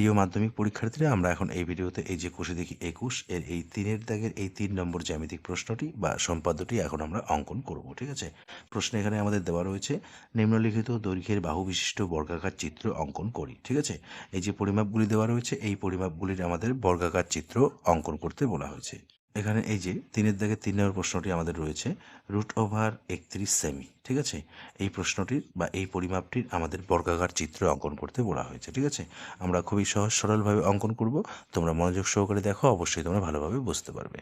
প্রিয় মাধ্যমিক পরীক্ষার্থীরা, আমরা এখন এই ভিডিওতে এই যে কোষে দেখি একুশ, এর এই তিনের দাগের এই তিন নম্বর জ্যামিতিক প্রশ্নটি বা সম্পাদ্যটি এখন আমরা অঙ্কন করব, ঠিক আছে? প্রশ্ন এখানে আমাদের দেওয়া রয়েছে, নিম্নলিখিত দৈর্ঘ্যের বাহু বিশিষ্ট বর্গাকার চিত্র অঙ্কন করি, ঠিক আছে? এই যে পরিমাপগুলি দেওয়া রয়েছে, এই পরিমাপগুলির আমাদের বর্গাকার চিত্র অঙ্কন করতে বলা হয়েছে। এখানে এই যে তিনের দাগে তিন নম্বর প্রশ্নটি আমাদের রয়েছে রুট ওভার একত্রিশ সেমি ঠিক আছে? এই প্রশ্নটির বা এই পরিমাপটির আমাদের বর্গাকার চিত্র অঙ্কন করতে বলা হয়েছে, ঠিক আছে? আমরা খুবই সহজ সরলভাবে অঙ্কন করব, তোমরা মনোযোগ সহকারে দেখো, অবশ্যই তোমরা ভালোভাবে বুঝতে পারবে।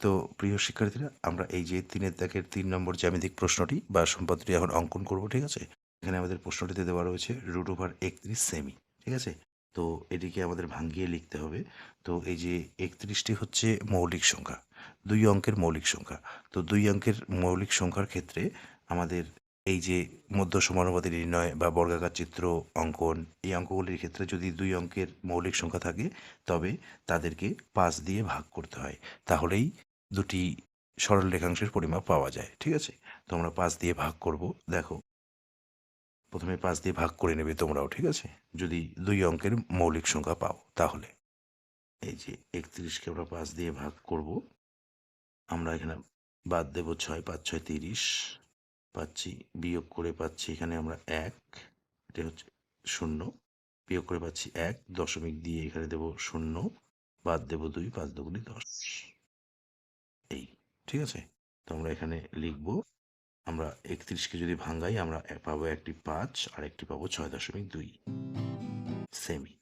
তো প্রিয় শিক্ষার্থীরা, আমরা এই যে তিনের দাগের তিন নম্বর জ্যামিতিক প্রশ্নটি বা সম্পদটি এখন অঙ্কন করব, ঠিক আছে? এখানে আমাদের প্রশ্নটিতে দেওয়া রয়েছে রুট ওভার একত্রিশ সেমি ঠিক আছে? তো এটিকে আমাদের ভাঙ্গিয়ে লিখতে হবে। তো এই যে একত্রিশটি হচ্ছে মৌলিক সংখ্যা, দুই অঙ্কের মৌলিক সংখ্যা। তো দুই অঙ্কের মৌলিক সংখ্যার ক্ষেত্রে আমাদের এই যে মধ্য সমানুপাতি নির্ণয় বা বর্গাকার চিত্র, অঙ্কন, এই অঙ্কগুলির ক্ষেত্রে যদি দুই অঙ্কের মৌলিক সংখ্যা থাকে, তবে তাদেরকে পাঁচ দিয়ে ভাগ করতে হয়। তাহলেই দুটি সরল রেখাংশের পরিমাপ পাওয়া যায়। ঠিক আছে? তো আমরা পাঁচ দিয়ে ভাগ করব। দেখো প্রথমে পাঁচ দিয়ে ভাগ করে নেবে তোমরাও, ঠিক আছে? যদি দুই অঙ্কের মৌলিক সংখ্যা পাও, তাহলে। এই যে একত্রিশকে আমরা পাঁচ দিয়ে ভাগ করব। আমরা এখানে বাদ দেব ছয়, পাঁচ, ছয়, তিরিশ। পাচ্ছি, বিয়োগ করে পাচ্ছি এখানে আমরা এক এটা হচ্ছে শূন্য। বিয়োগ করে পাচ্ছি এক, দশমিক দিয়ে এখানে দেব শূন্য, বাদ দেব দুই, পাঁচ দুগুলি দশ। এই, ঠিক আছে? তো আমরা এখানে লিখব আমরা একত্রিশকে যদি ভাঙ্গাই আমরা পাবো একটি পাঁচ আর একটি পাবো ছয় দশমিক দুই। সেমি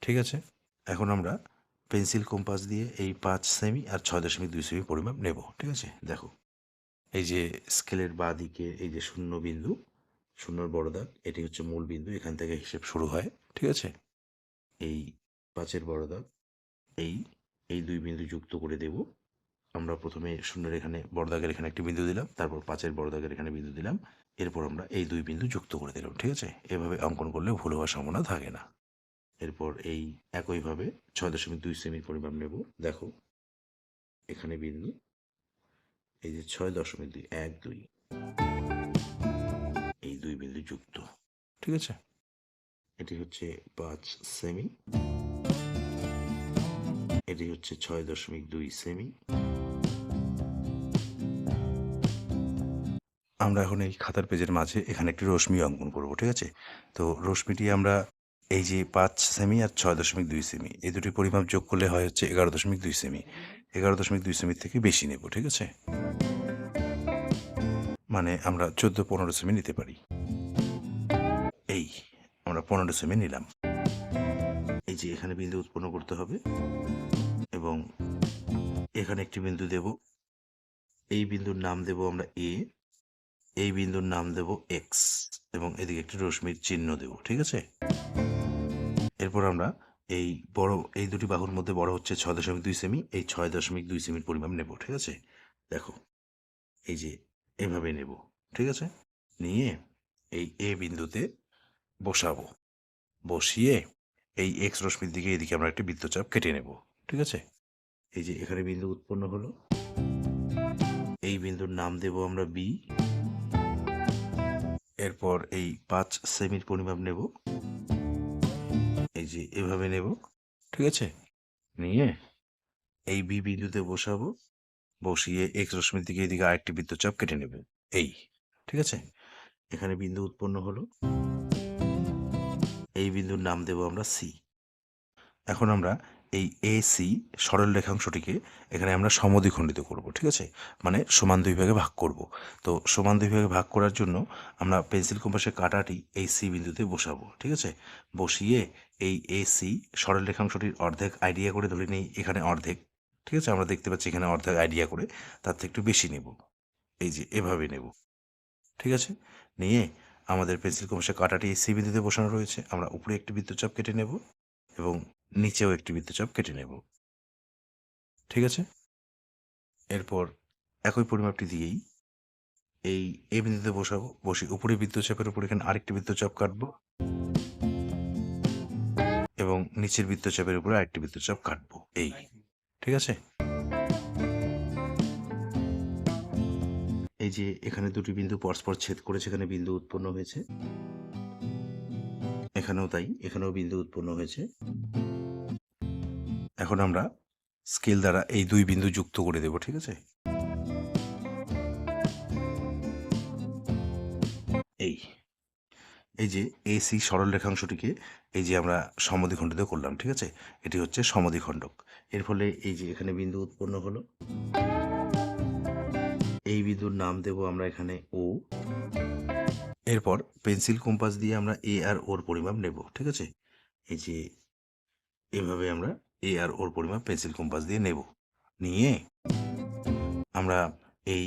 ঠিক আছে? এখন আমরা পেন্সিল কম্পাস দিয়ে এই পাঁচ সেমি আর ছয় দশমিক দুই সেমি পরিমাপ নেব। ঠিক আছে? দেখো। এই যে স্কেলের বাঁ দিকে এই যে শূন্য বিন্দু, শূন্যর বড় দাগ, এটি হচ্ছে মূল বিন্দু, এখান থেকে হিসেব শুরু হয়। ঠিক আছে? এই পাঁচের বড় দাগ, এই এই দুই বিন্দু যুক্ত করে দেব। আমরা প্রথমে শূন্যের এখানে বড় দাগের এখানে একটি বিন্দু দিলাম, তারপর পাঁচের বড় দাগের এখানে বিন্দু দিলাম। এরপর আমরা এই দুই বিন্দু যুক্ত করে দিলাম, ঠিক আছে? এভাবে অঙ্কন করলে ভুল হওয়ার সম্ভাবনা থাকে না। এরপর এই একইভাবে ছয় দশমিক দুই সেমির পরিমাণ নেব। দেখো, এখানে বিন্দু, এই যে ছয় দশমিক দুই, এক, দুই। এই দুই বিন্দু যুক্ত, ঠিক আছে? এটি হচ্ছে পাঁচ সেমি। এটি হচ্ছে ছয় দশমিক দুই সেমি। আমরা এখন এই খাতার পেজের মাঝে এখানে একটি রশ্মি অঙ্কন করব, ঠিক আছে? তো রশ্মিটি আমরা এই যে পাঁচ সেমি আর ছয় দশমিক দুই সেমি এই দুটি পরিমাপ যোগ করলে হয় হচ্ছে এগারো দশমিক দুই সেমি এগারো দশমিক দুই সেমির থেকে বেশি নেব, ঠিক আছে? মানে আমরা চোদ্দ পনেরো সেমি নিতে পারি। এই, আমরা পনেরো সেমি নিলাম। এই যে এখানে বিন্দু উৎপন্ন করতে হবে এবং এখানে একটি বিন্দু দেব। এই বিন্দুর নাম দেব আমরা এ এই বিন্দুর নাম দেব এক্স এবং এদিকে একটি রশ্মির চিহ্ন দেব, ঠিক আছে? এরপর আমরা এই বড়, এই দুটি বাহুর মধ্যে বড় হচ্ছে ছয় দশমিক দুই সেমি, এই ছয় দশমিক দুই সেমির পরিমাণ নেব, ঠিক আছে? দেখো, এই যে এভাবে নেব, ঠিক আছে? নিয়ে এই এ বিন্দুতে বসাবো। বসিয়ে এই এক্স রশ্মির দিকে এদিকে আমরা একটি বৃত্তচাপ কেটে নেব, ঠিক আছে? এই যে এখানে বিন্দু উৎপন্ন হলো। এই বিন্দুর নাম দেব আমরা বি এরপর এই পাঁচ সেমির পরিমাপ নেব। এই যে এভাবে নেব। ঠিক আছে? নিয়ে এই বি বিন্দুতে বসাবো। বসিয়ে এক্স রশ্মির দিকে এদিকে আরেকটি বৃত্তচাপ কেটে নেব। এই। ঠিক আছে? এখানে বিন্দু উৎপন্ন হলো। এই বিন্দুর নাম দেব আমরা সি এখন আমরা এই এ সি সরল রেখাংশটিকে এখানে আমরা সমদ্বিখণ্ডিত করব, ঠিক আছে? মানে সমান দুই ভাগে ভাগ করব। তো সমান দুই ভাগে ভাগ করার জন্য আমরা পেন্সিল কম্পাসের কাঁটাটি এই সি বিন্দুতে বসাবো, ঠিক আছে? বসিয়ে এই এ সি সরল রেখাংশটির অর্ধেক আইডিয়া করে ধরে নিই এখানে অর্ধেক, ঠিক আছে? আমরা দেখতে পাচ্ছি এখানে অর্ধেক আইডিয়া করে তার থেকে একটু বেশি নেব। এই যে এভাবে নেব, ঠিক আছে? নিয়ে আমাদের পেন্সিল কম্পাসের কাঁটাটি এই সি বিন্দুতে বসানো রয়েছে। আমরা উপরে একটি বিদ্যুৎ চাপ কেটে নেব এবং নিচেও একটি বৃত্তচাপ কেটে নেব। ঠিক আছে? এরপর একই পরিমাপটি দিয়েই এই এ বিন্দুতে বসাবো। বসে উপরে বৃত্তচাপের উপর এখানে আরেকটি বৃত্তচাপ কাটবো এবং নিচের বৃত্তচাপের উপরে আরেকটি বৃত্তচাপ কাটবো। এই। ঠিক আছে? এই যে এখানে দুটি বিন্দু পরস্পর ছেদ করে সেখানে বিন্দু উৎপন্ন হয়েছে। এখানেও তাই, এখানেও বিন্দু উৎপন্ন হয়েছে। এখন আমরা স্কেল দ্বারা এই দুই বিন্দু যুক্ত করে দেব, ঠিক আছে? এই এই যে এসি সরল রেখাংশটিকে এই যে আমরা সমদ্বিখণ্ডিত করলাম, ঠিক আছে? এটি হচ্ছে সমদ্বিখণ্ডক। এর ফলে এই যে এখানে বিন্দু উৎপন্ন হলো। এই বিন্দুর নাম দেব আমরা এখানে ও এরপর পেন্সিল কম্পাস দিয়ে আমরা এ আর ওর পরিমাপ নেব, ঠিক আছে? এই যে এভাবে আমরা এ আর ওর পরিমাপ পেন্সিল কম্পাস দিয়ে নেব। নিয়ে আমরা এই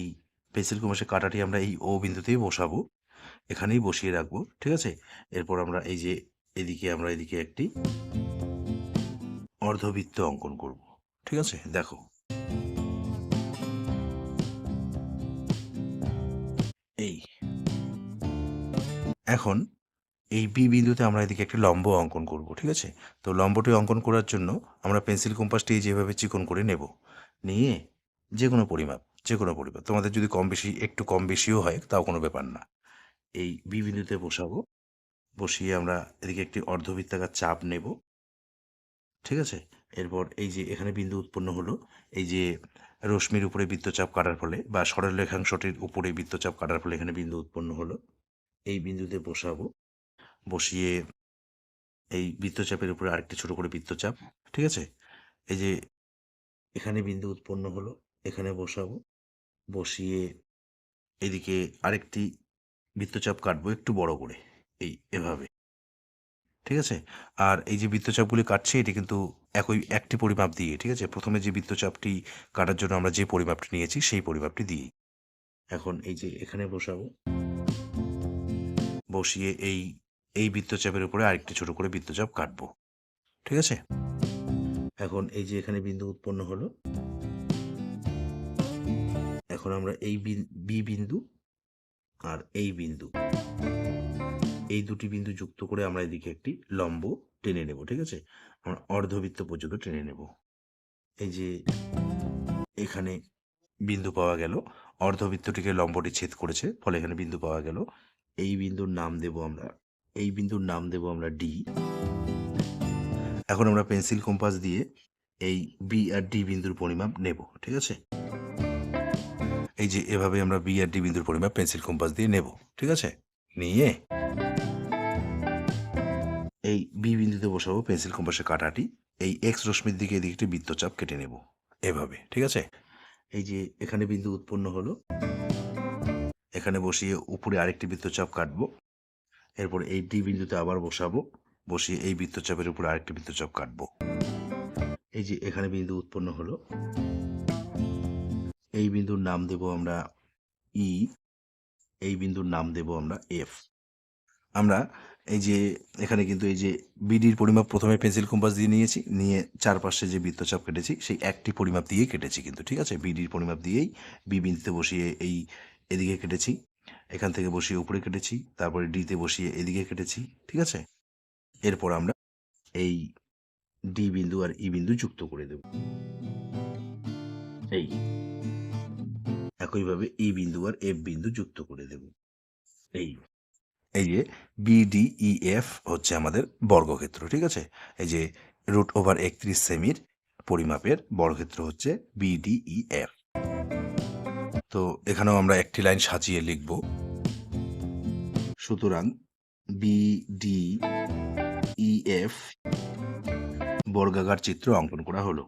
পেন্সিল কম্পাসের কাঁটাটি আমরা এই ও বিন্দুতেই বসাবো। এখানেই বসিয়ে রাখব, ঠিক আছে? এরপর আমরা এই যে এদিকে আমরা এদিকে একটি অর্ধবৃত্ত অঙ্কন করব, ঠিক আছে? দেখো। এই। এখন এই বি বিন্দুতে আমরা এদিকে একটি লম্ব অঙ্কন করব, ঠিক আছে? তো লম্বটি অঙ্কন করার জন্য আমরা পেন্সিল কম্পাসটি যেভাবে চিকন করে নেব। নিয়ে যে কোনো পরিমাপ যে কোনো পরিমাপ। তোমাদের যদি কম বেশি, একটু কম বেশিও হয়, তাও কোনো ব্যাপার না। এই বি বিন্দুতে বসাবো। বসিয়ে আমরা এদিকে একটি অর্ধবৃত্তাকার চাপ নেব। ঠিক আছে? এরপর এই যে এখানে বিন্দু উৎপন্ন হলো, এই যে রশ্মির উপরে বৃত্তচাপ কাটার ফলে বা সরল রেখাংশটির উপরে বৃত্তচাপ কাটার ফলে এখানে বিন্দু উৎপন্ন হলো। এই বিন্দুতে বসাবো। বসিয়ে এই বৃত্তচাপের উপরে আরেকটি ছোট করে বৃত্তচাপ ঠিক আছে? এই যে এখানে বিন্দু উৎপন্ন হলো এখানে বসাবো বসিয়ে এদিকে আরেকটি বৃত্তচাপ কাটবো একটু বড় করে এই এভাবে ঠিক আছে? আর এই যে বৃত্তচাপগুলি কাটছে এটি কিন্তু একই একটি পরিমাপ দিয়ে ঠিক আছে? প্রথমে যে বৃত্তচাপটি কাটার জন্য আমরা যে পরিমাপটি নিয়েছি সেই পরিমাপটি দিয়েই এখন এই যে এখানে বসাবো বসিয়ে এই এই বৃত্তচাপের উপরে আরেকটি ছোট করে বৃত্তচাপ কাটবো। ঠিক আছে? এখন এই যে এখানে বিন্দু উৎপন্ন হলো, এখন আমরা এই বি বিন্দু আর এই বিন্দু, এই দুটি বিন্দু যুক্ত করে আমরা এদিকে একটি লম্ব টেনে নেব, ঠিক আছে? আমরা অর্ধবৃত্ত পর্যন্ত টেনে নেব। এই যে এখানে বিন্দু পাওয়া গেল, অর্ধবৃত্তটিকে লম্বটি ছেদ করেছে, ফলে এখানে বিন্দু পাওয়া গেল। এই বিন্দুর নাম দেব আমরা এই বিন্দুর নাম দেব আমরা ডি এখন আমরা পেন্সিল কম্পাস দিয়ে এই বি আর ডি বিন্দুর পরিমাপ নেব, ঠিক আছে? এই যে এভাবে আমরা বি আর ডি বিন্দুর পরিমাপ পেন্সিল কম্পাস দিয়ে নেব, ঠিক আছে? নিয়ে এই বি বিন্দুতে বসাবো পেন্সিল কম্পাসের কাটাটি, এই এক্স রশ্মির দিকে এদিকে একটি বৃত্তচাপ কেটে নেব, এভাবে, ঠিক আছে? এই যে এখানে বিন্দু উৎপন্ন হলো, এখানে বসিয়ে উপরে আরেকটি বৃত্তচাপ কাটবো। এরপর এই ডি বিন্দুতে আবার বসাবো। বসিয়ে এই বৃত্তচাপের উপরে আরেকটি বৃত্তচাপ কাটবো। এই যে এখানে বিন্দু উৎপন্ন হলো। এই বিন্দুর নাম দেব আমরা ই এই বিন্দুর নাম দেব আমরা এফ আমরা এই যে এখানে কিন্তু এই যে বিডির পরিমাপ প্রথমে পেন্সিল কম্পাস দিয়ে নিয়েছি, নিয়ে চারপাশে যে বৃত্তচাপ কেটেছি, সেই একটি পরিমাপ দিয়েই কেটেছি কিন্তু, ঠিক আছে? বিডির পরিমাপ দিয়েই বি বিন্দুতে বসিয়ে এই এদিকে কেটেছি। এখান থেকে বসিয়ে উপরে কেটেছি, তারপরে ডিতে বসিয়ে এদিকে কেটেছি, ঠিক আছে? এরপর আমরা এই ডি বিন্দু আর ই বিন্দু যুক্ত করে দেব। এই একইভাবে ই বিন্দু আর এফ বিন্দু যুক্ত করে দেব। এই এই যে বিডিই এফ হচ্ছে আমাদের বর্গক্ষেত্র, ঠিক আছে? এই যে রুট ওভার একত্রিশ সেমির পরিমাপের বর্গক্ষেত্র হচ্ছে বিডিই এফ তো এখানেও আমরা একটি লাইন সাজিয়ে লিখব। সুতরাং বি ডি ইএফ বর্গাকার চিত্র অঙ্কন করা হলো।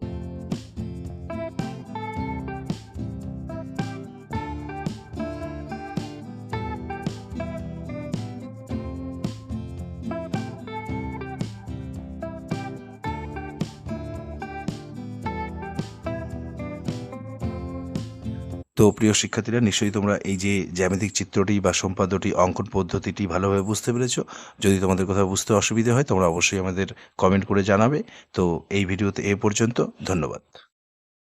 তো প্রিয় শিক্ষার্থীরা, নিশ্চয়ই তোমরা এই যে জ্যামিতিক চিত্রটি বা সম্পাদ্যটি, অঙ্কন পদ্ধতিটি ভালোভাবে বুঝতে পেরেছ। যদি তোমাদের কোথাও বুঝতে অসুবিধা হয়, তোমরা অবশ্যই আমাদের কমেন্ট করে জানাবে। তো এই ভিডিওতে এ পর্যন্ত, ধন্যবাদ।